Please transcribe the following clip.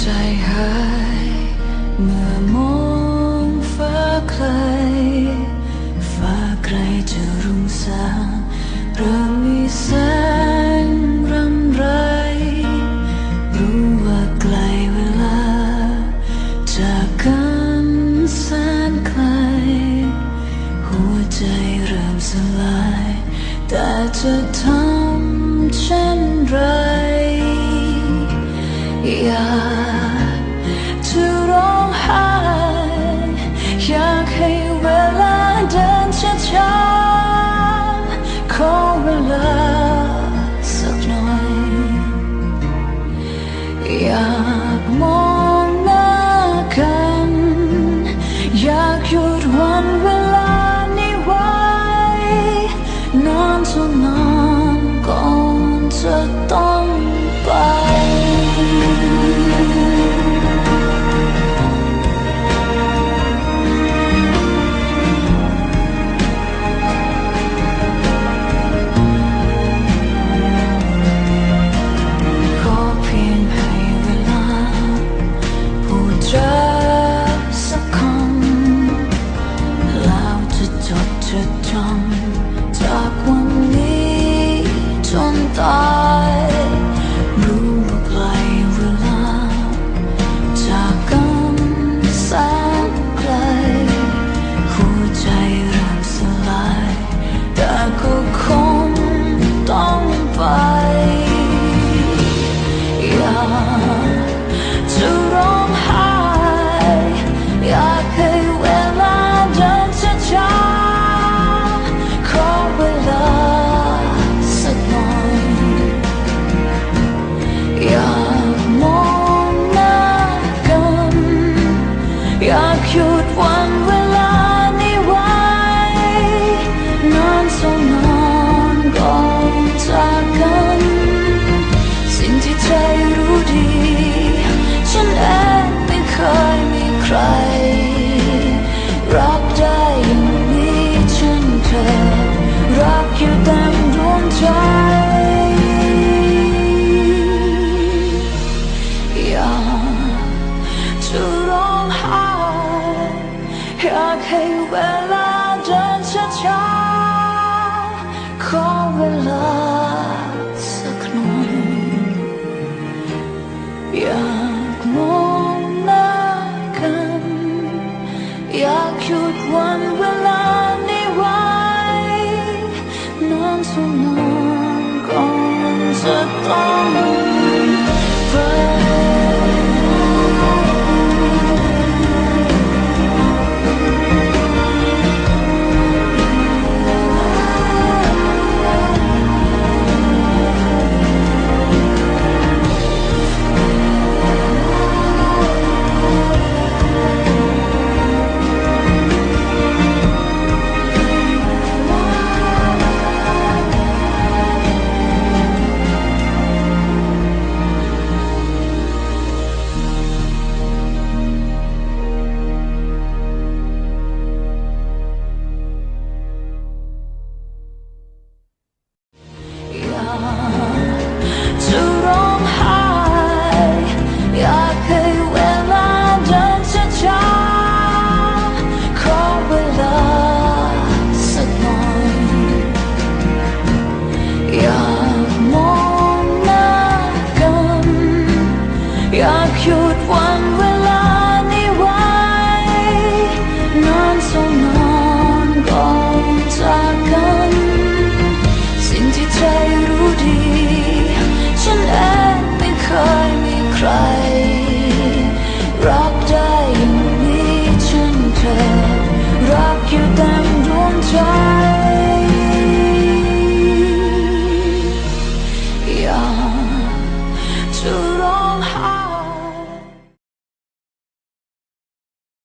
ใจหาย เมื่อมองฟ้าไกล ฟ้าไกลจะรุ่งสางเริ่มมีแสงรำไร รู้ว่าไกลเวลา จากกันแสนไกล หัวใจเริ่มสลาย แต่จะทำเช่นไรอ อยากมองหน้ากัน อยากหยุดวันเวลานี้ไว้ นานเท่านานก่อนจะต้อง กหยุดวันเวลานี้ไว้นานเท่านานก่อนจากกัน สิ่งที่ใจรู้ดี ฉันเองไม่เคยมีใคร รักได้อย่างนี้เช่นเธอ รักอยู่เต็มดวงใจอยาก อยากให้เวลาเดินช้าๆขอเวลา จะร้องไห้อยากให้เวลาเดินช้าๆขอเวลาสักหน่อยอยากมองหน้ากันอยากหยุด